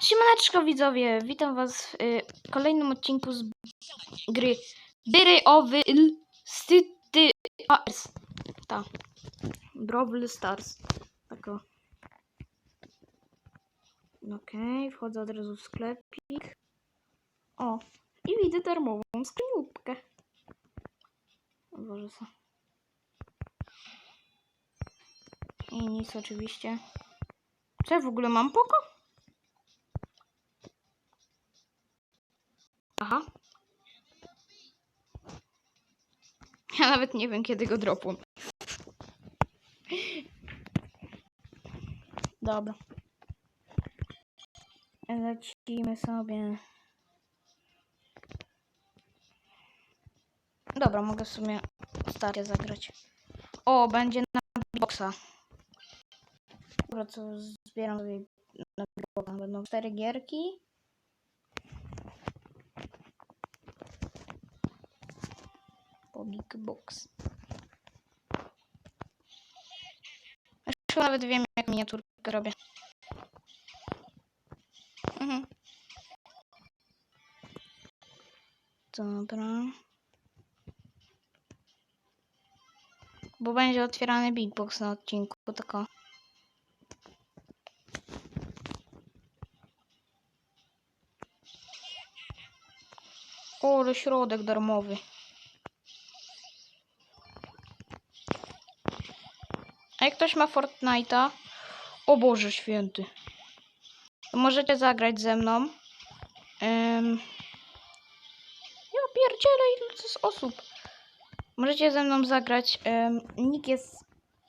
Siemaneczko widzowie, witam was w y, kolejnym odcinku z gry Dyry Owy Sty Stars. Ta. Brawl Stars. Tak. Okej, wchodzę od razu w sklepik. O, i widzę darmową skryniówkę. O Boże co. I nic oczywiście. Czy ja w ogóle mam poko? Nawet nie wiem, kiedy go dropłem. Dobra. Lecimy sobie. Dobra, mogę w sumie stary zagrać. O, będzie na boxa. Dobra, co zbieram sobie na boxa. Będą cztery gierki. Big Box. Już nawet wiem, jak miniaturkę robię. Mhm. Dobra. Bo będzie otwierany Big Box na odcinku, tylko. O, ale środek darmowy. A jak ktoś ma Fortnite'a, o Boże święty, to możecie zagrać ze mną. Um, ja pierdzielę, ile to jest osób. Możecie ze mną zagrać. Um, nick jest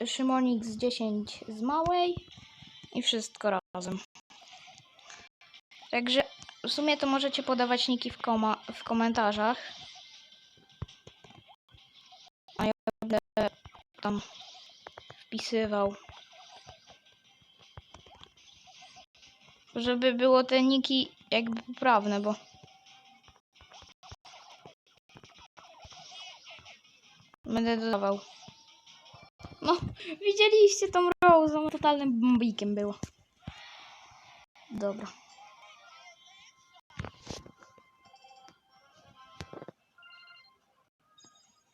Szymonix 10 z małej i wszystko razem. Także w sumie to możecie podawać niki w, koma, w komentarzach. A ja będę tam wpisywał. Żeby było te niki jakby poprawne, bo będę dodawał. No, widzieliście tą Rose, totalnym bombikiem było. Dobra.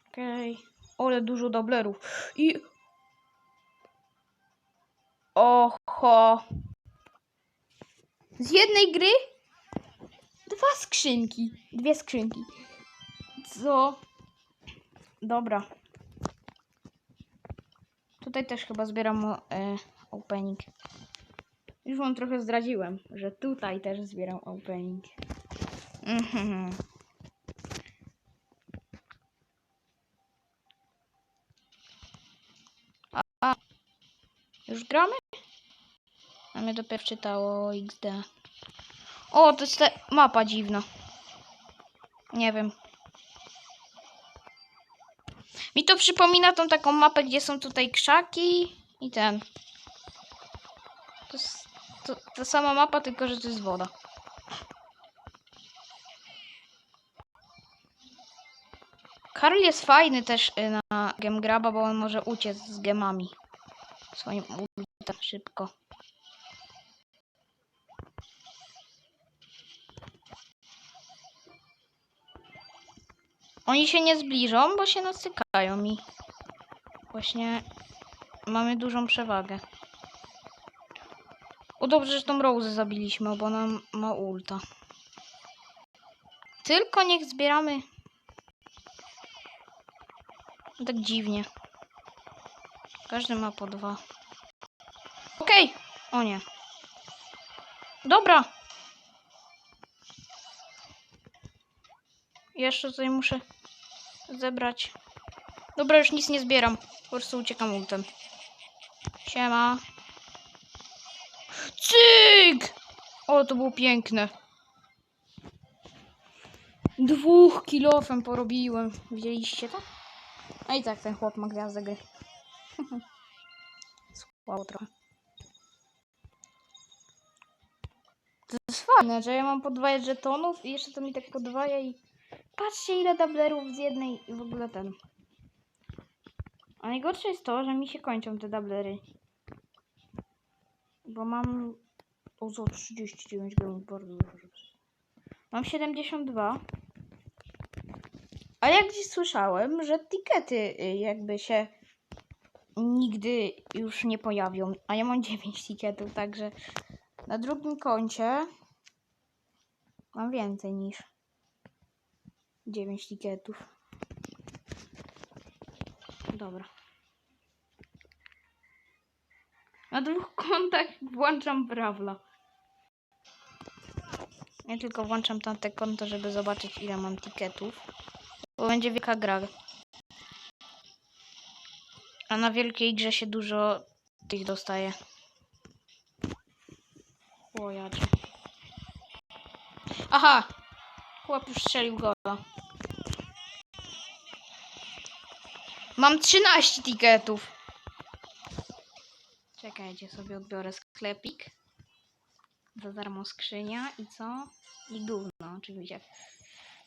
Okej. Okay. Ale dużo doblerów. I Oho. Z jednej gry dwa skrzynki. Dwie skrzynki. Co? Dobra. Tutaj też chyba zbieram e, opening. Już wam trochę zdradziłem, że tutaj też zbieram opening. Mhm. Już gramy? A mnie dopiero czytało XD. O, to jest ta mapa dziwna. Nie wiem. Mi to przypomina tą taką mapę, gdzie są tutaj krzaki i ten. To jest ta sama mapa, tylko że to jest woda. Karl jest fajny też y, na Gem Graba, bo on może uciec z gemami. Swoim ultem szybko. Oni się nie zbliżą, bo się nasykają i właśnie mamy dużą przewagę. O dobrze, że tą Rose zabiliśmy, bo ona ma ulta. Tylko niech zbieramy. Tak dziwnie. Każdy ma po dwa. Okej. Okay. O nie. Dobra. Jeszcze tutaj muszę zebrać. Dobra, już nic nie zbieram. Po prostu uciekam ultem. Siema. Cyk! O, to było piękne. Dwóch kilofem porobiłem. Widzieliście to? A i tak ten chłop ma gwiazdę gry. Słabo trochę. To jest fajne, że ja mam podwajać żetonów i jeszcze to mi tak podwaja i patrzcie ile dublerów z jednej w ogóle ten. A najgorsze jest to, że mi się kończą te dublery. Bo mam O, za 39 gramów, bardzo dobrze. Mam 72. A jak dziś słyszałem, że tikety y, jakby się nigdy już nie pojawią. A ja mam 9 tiketów, także na drugim koncie mam więcej niż 9 tiketów. Dobra. Na dwóch kontach włączam Brawla. Ja tylko włączam tamte konto, żeby zobaczyć ile mam tiketów. Bo będzie wielka gra. A na wielkiej grze się dużo tych dostaje. O jadzie. Aha! Chłop już strzelił gola. Mam 13 tiketów. Czekajcie, sobie odbiorę sklepik. Za darmo skrzynia i co? I gówno oczywiście.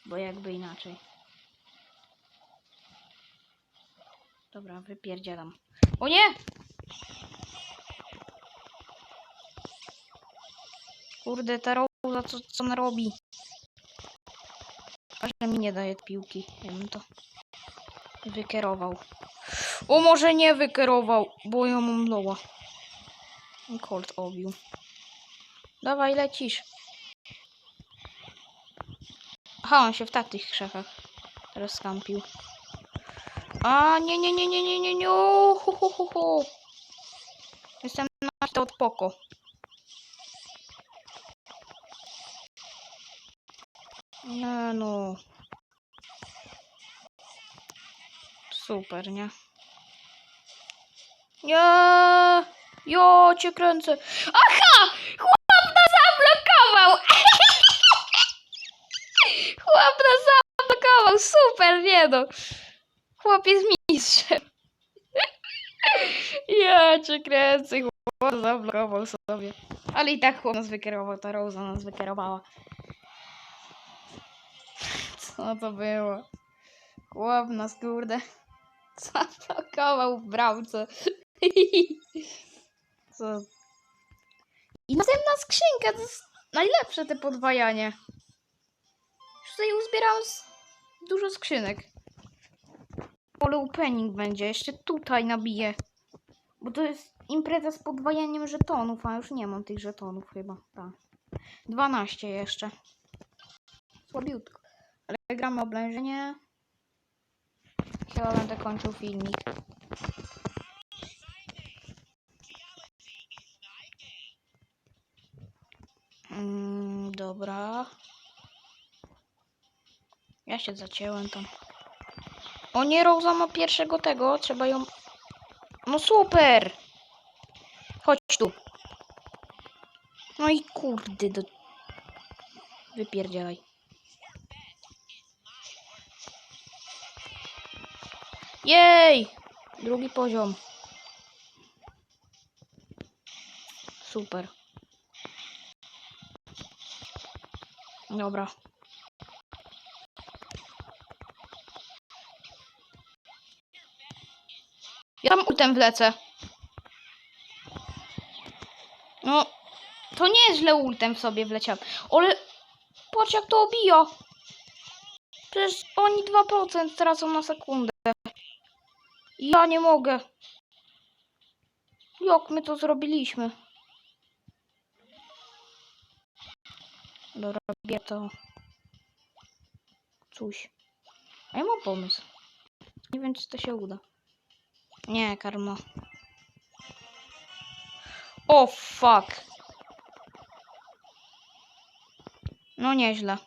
Bo jakby inaczej. Dobra, wypierdzielam. O nie! Kurde, ta Rosa co, co ona robi? A że mi nie daje piłki. Ja bym to wykierował. O, może nie wykierował, bo mam loła. Colt obił. Dawaj, lecisz. Aha, on się w takich krzakach teraz skampił. A, nie, nie, nie, nie, nie, nie, nie. Hu. Jestem na to od poko. Nie no. Super, nie? Nie! Jo, cię kręcę. Aha! Chłop nas zablokował! Chłop nas zablokował! Super, nie no. Chłop jest mistrzem. Ja cię kręcę, chłop zablokował sobie. Ale i tak chłop nas wykierował, ta Rosa nas wykierowała. Co to było? Chłop nas, kurde, zablokował w bramce. Co? I następna skrzynka, to jest najlepsze te podwajanie. Już tutaj uzbieram z... dużo skrzynek. Ale opening będzie, jeszcze tutaj nabiję. Bo to jest impreza z podwajaniem żetonów, a już nie mam tych żetonów chyba. Tak. 12 jeszcze. Słabiutko. Ale gramy oblężenie. Chyba będę kończył filmik. Mm, dobra. Ja się zacięłem tam. O nie, Rosa ma pierwszego tego, trzeba ją... No super! Chodź tu. No i kurde, do... Wypierdzielaj. Jej! Drugi poziom. Super. Dobra. Ja tam ultem wlecę. No, to nie jest źle ultem w sobie wleciałem. Ale patrz jak to obija. Przecież oni 2% tracą na sekundę. Ja nie mogę. Jak my to zrobiliśmy? Dobra, robię to. Coś. A ja mam pomysł. Nie wiem, czy to się uda. Nie, karma. O, fuck. No nieźle.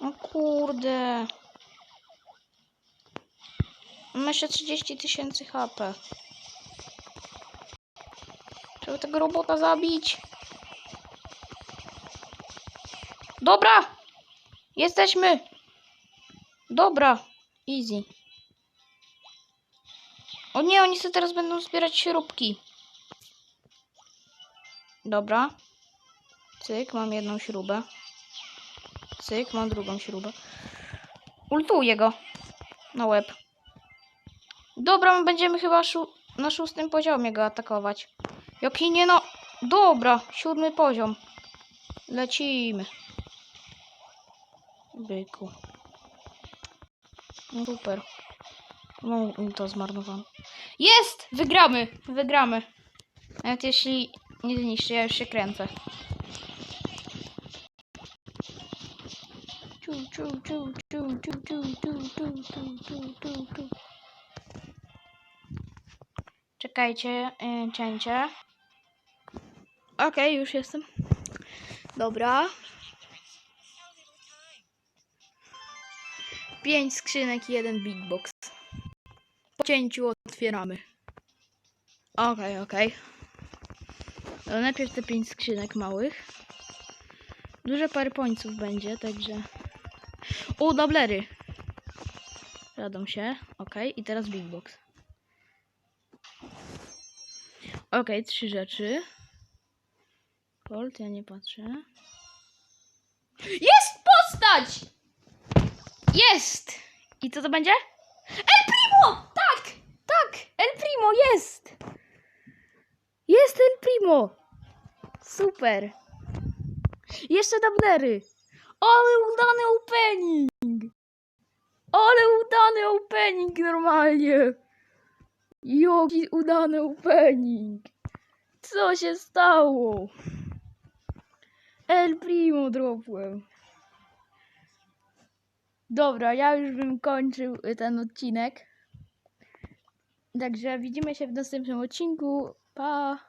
O kurde. Mam jeszcze 30 tysięcy HP. Trzeba tego robota zabić. Dobra! Jesteśmy! Dobra, easy. O nie, oni sobie teraz będą zbierać śrubki. Dobra. Cyk, mam jedną śrubę. Cyk, mam drugą śrubę. Ultuję go na łeb. Dobra, my będziemy chyba na szóstym poziomie go atakować. Jaki nie no... Dobra, siódmy poziom. Lecimy. Byku. No super. No, to zmarnowałem. Jest! Wygramy! Wygramy. Nawet jeśli nie zniszczy, ja już się kręcę. Ciu, ciu, ciu, ciu, ciu, ciu, ciu, ciu, ciu, ciu, ciu, ciu. Czekajcie, yy, cięcie. Okej, już jestem. Dobra. Pięć skrzynek i jeden big box. Po cięciu otwieramy. Okej, okej. To najpierw te pięć skrzynek małych. Dużo parę pońców będzie, także... O, doblery! Radą się. Okej, i teraz big box. Okej, trzy rzeczy. Colt, ja nie patrzę. Jest postać! Jest! I co to będzie? El Primo! Tak! Tak! El Primo jest! Jest El Primo! Super! Jeszcze tablery! Ale udany opening! Ale udany opening normalnie! Jaki udany opening! Co się stało? El Primo dropłem. Dobra, ja już bym kończył y, ten odcinek. Także widzimy się w następnym odcinku. Pa!